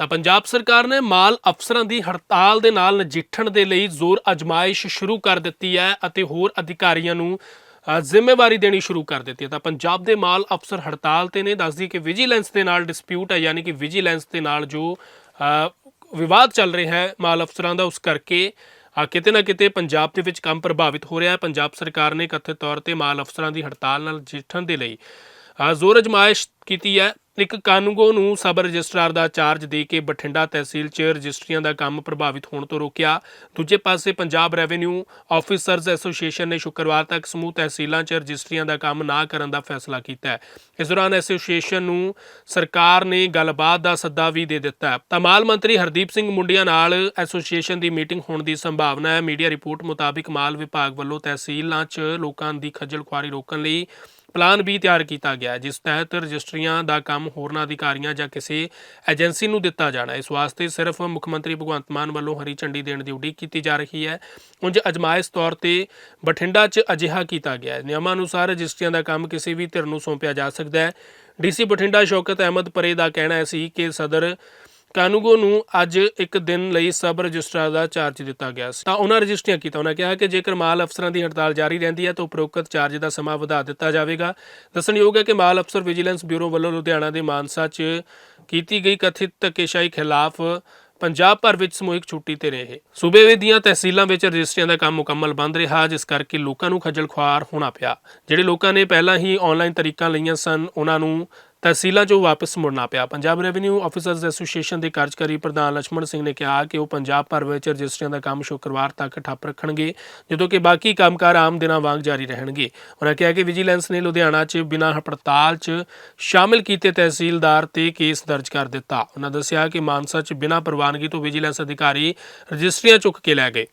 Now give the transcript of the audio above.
ਤਾਂ ਪੰਜਾਬ ਸਰਕਾਰ ਨੇ ਮਾਲ ਅਫਸਰਾਂ ਦੀ ਹੜਤਾਲ ਦੇ ਨਾਲ ਨਜਿੱਠਣ ਦੇ ਲਈ ਜ਼ੋਰ ਅਜਮਾਇਸ਼ ਸ਼ੁਰੂ ਕਰ ਦਿੱਤੀ ਹੈ ਅਤੇ ਹੋਰ ਅਧਿਕਾਰੀਆਂ ਨੂੰ ਜ਼ਿੰਮੇਵਾਰੀ ਦੇਣੀ ਸ਼ੁਰੂ ਕਰ ਦਿੱਤੀ ਹੈ। ਤਾਂ ਪੰਜਾਬ ਦੇ ਮਾਲ ਅਫਸਰ ਹੜਤਾਲ ਤੇ ਨੇ, ਦੱਸਦੀ ਕਿ ਵਿਜੀਲੈਂਸ ਦੇ ਨਾਲ ਡਿਸਪਿਊਟ ਹੈ, ਯਾਨੀ ਕਿ ਵਿਜੀਲੈਂਸ ਦੇ ਨਾਲ ਜੋ ਵਿਵਾਦ ਚੱਲ ਰਿਹਾ ਹੈ ਮਾਲ ਅਫਸਰਾਂ ਦਾ, ਉਸ ਕਰਕੇ ਕਿਤੇ ਨਾ ਕਿਤੇ ਪੰਜਾਬ ਦੇ ਵਿੱਚ ਕੰਮ ਪ੍ਰਭਾਵਿਤ ਹੋ ਰਿਹਾ ਹੈ। ਪੰਜਾਬ ਸਰਕਾਰ ਨੇ ਕਥਿਤ ਤੌਰ ਤੇ ਮਾਲ ਅਫਸਰਾਂ ਦੀ ਹੜਤਾਲ ਨਾਲ ਨਜਿੱਠਣ ਦੇ ਲਈ ਜ਼ੋਰ ਅਜਮਾਇਸ਼ ਕੀਤੀ ਹੈ। ਇੱਕ ਕਾਨੂੰਗੋ ਨੂੰ ਸਬ ਰਜਿਸਟਰਾਰ ਦਾ ਚਾਰਜ ਦੇ ਕੇ ਬਠਿੰਡਾ ਤਹਿਸੀਲ 'ਚ ਰਜਿਸਟਰੀਆਂ ਦਾ ਕੰਮ ਪ੍ਰਭਾਵਿਤ ਹੋਣ ਤੋਂ ਰੋਕਿਆ। ਦੂਜੇ ਪਾਸੇ ਪੰਜਾਬ ਰੈਵਨਿਊ ਆਫੀਸਰਜ਼ ਐਸੋਸੀਏਸ਼ਨ ਨੇ ਸ਼ੁੱਕਰਵਾਰ ਤੱਕ ਸਮੂਹ ਤਹਿਸੀਲਾਂ 'ਚ ਰਜਿਸਟਰੀਆਂ ਦਾ ਕੰਮ ਨਾ ਕਰਨ ਦਾ ਫੈਸਲਾ ਕੀਤਾ ਹੈ। ਇਸ ਦੌਰਾਨ ਐਸੋਸੀਏਸ਼ਨ ਨੂੰ ਸਰਕਾਰ ਨੇ ਗੱਲਬਾਤ ਦਾ ਸੱਦਾ ਵੀ ਦੇ ਦਿੱਤਾ ਹੈ। ਤਾਂ ਮਾਲ ਮੰਤਰੀ ਹਰਦੀਪ ਸਿੰਘ ਮੁੰਡਿਆਂ ਨਾਲ ਐਸੋਸੀਏਸ਼ਨ ਦੀ ਮੀਟਿੰਗ ਹੋਣ ਦੀ ਸੰਭਾਵਨਾ ਹੈ। ਮੀਡੀਆ ਰਿਪੋਰਟ ਮੁਤਾਬਿਕ ਮਾਲ ਵਿਭਾਗ ਵੱਲੋਂ ਤਹਿਸੀਲਾਂ 'ਚ ਲੋਕਾਂ ਦੀ ਖੱਜਲ ਖੁਆਰੀ ਰੋਕਣ ਲਈ ਪਲਾਨ ਵੀ ਤਿਆਰ ਕੀਤਾ ਗਿਆ ਜਿਸ ਤਹਿਤ ਰਜਿਸਟਰੀਆਂ ਦਾ ਕੰਮ ਹੋਰਨਾਂ ਅਧਿਕਾਰੀਆਂ ਜਾਂ ਕਿਸੇ ਏਜੰਸੀ ਨੂੰ ਦਿੱਤਾ ਜਾਣਾ ਇਸ ਵਾਸਤੇ ਸਿਰਫ ਮੁੱਖ ਮੰਤਰੀ ਭਗਵੰਤ ਮਾਨ ਵੱਲੋਂ ਹਰੀ ਝੰਡੀ ਦੇਣ ਦੀ ਉਡੀਕ ਕੀਤੀ ਜਾ ਰਹੀ ਹੈ। ਉਂਝ ਅਜਮਾਇਸ਼ ਤੌਰ ਤੇ ਬਠਿੰਡਾ 'ਚ ਅਜਿਹਾ ਕੀਤਾ ਗਿਆ ਹੈ। ਨਿਯਮਾਂ ਅਨੁਸਾਰ ਰਜਿਸਟਰੀਆਂ ਦਾ ਕੰਮ ਕਿਸੇ ਵੀ ਧਿਰ ਨੂੰ ਸੌਂਪਿਆ ਜਾ ਸਕਦਾ ਹੈ। ਡੀਸੀ ਬਠਿੰਡਾ ਸ਼ੌਕਤ ਅਹਿਮਦ ਪਰੇ ਦਾ ਕਹਿਣਾ ਸੀ ਕਿ ਸਦਰ ਕਾਨੂੰਗੋ ਨੂੰ ਅੱਜ ਇੱਕ ਦਿਨ ਲਈ ਸਬ ਰਜਿਸਟਰਾਰ ਦਾ ਚਾਰਜ ਦਿੱਤਾ ਗਿਆ ਸੀ। ਤਾਂ ਉਹਨਾਂ ਰਜਿਸਟਰੀਆਂ ਕੀਤਾ। ਉਹਨਾਂ ਕਿਹਾ ਕਿ ਜੇਕਰ ਮਾਲ ਅਫਸਰਾਂ ਦੀ ਹੜਤਾਲ ਜਾਰੀ ਰਹਿੰਦੀ ਹੈ ਤਾਂ ਉਪਰੋਕਤ ਚਾਰਜ ਦਾ ਸਮਾਂ ਵਧਾ ਦਿੱਤਾ ਜਾਵੇਗਾ। ਦੱਸਣਯੋਗ ਹੈ ਕਿ ਮਾਲ ਅਫਸਰ ਵਿਜੀਲੈਂਸ ਬਿਊਰੋ ਵੱਲੋਂ ਲੁਧਿਆਣਾ ਦੇ ਮਾਨਸਾ 'ਚ ਕੀਤੀ ਗਈ ਕਥਿਤ ਧੱਕੇਸ਼ਾਹੀ ਖਿਲਾਫ ਪੰਜਾਬ ਭਰ ਵਿੱਚ ਸਮੂਹਿਕ ਛੁੱਟੀ ਤੇ ਰਹੇ। ਸੂਬੇ ਦੀਆਂ ਤਹਿਸੀਲਾਂ ਵਿੱਚ ਰਜਿਸਟਰੀਆਂ ਦਾ ਕੰਮ ਮੁਕੰਮਲ ਬੰਦ ਰਿਹਾ, ਜਿਸ ਕਰਕੇ ਲੋਕਾਂ ਨੂੰ ਖੱਜਲ ਖੁਆਰ ਹੋਣਾ ਪਿਆ। ਜਿਹੜੇ ਲੋਕਾਂ ਨੇ ਪਹਿਲਾਂ ਹੀ ਆਨਲਾਈਨ ਤਰੀਕਾਂ ਲਈਆਂ ਸਨ, ਉਹਨਾਂ ਨੂੰ ਤਹਿਸੀਲਾਂ 'ਚੋਂ ਵਾਪਸ ਮੁੜਨਾ ਪਿਆ। ਪੰਜਾਬ ਰੈਵਨਿਊ ਆਫੀਸਰਜ਼ ਐਸੋਸੀਏਸ਼ਨ ਦੇ ਕਾਰਜਕਾਰੀ ਪ੍ਰਧਾਨ ਲక్ష్మణ ਸਿੰਘ ਨੇ ਕਿਹਾ ਕਿ ਉਹ ਪੰਜਾਬ ਭਰ ਵਿੱਚ ਰਜਿਸਟਰੀਆਂ ਦਾ ਕੰਮ ਸ਼ੁੱਕਰਵਾਰ ਤੱਕ ਠੱਪ ਰੱਖਣਗੇ, ਜਦੋਂ ਕਿ ਬਾਕੀ ਕੰਮਕਾਰ ਆਮ ਦਿਨਾਂ ਵਾਂਗ ਜਾਰੀ ਰਹਿਣਗੇ। ਉਹਨਾਂ ਕਿਹਾ ਕਿ ਵਿਜੀਲੈਂਸ ਨੇ ਲੁਧਿਆਣਾ 'ਚ ਬਿਨਾਂ ਹੜਤਾਲ 'ਚ ਸ਼ਾਮਿਲ ਕੀਤੇ ਤਹਿਸੀਲਦਾਰ ਤੇ ਕੇਸ ਦਰਜ ਕਰ ਦਿੱਤਾ। ਉਹਨਾਂ ਦੱਸਿਆ ਕਿ ਮਾਨਸਾ 'ਚ ਬਿਨਾਂ ਪ੍ਰਵਾਨਗੀ ਤੋਂ ਵਿਜੀਲੈਂਸ ਅਧਿਕਾਰੀ ਰਜਿਸਟਰੀਆਂ ਚੁੱਕ ਕੇ ਲੈ ਗਏ।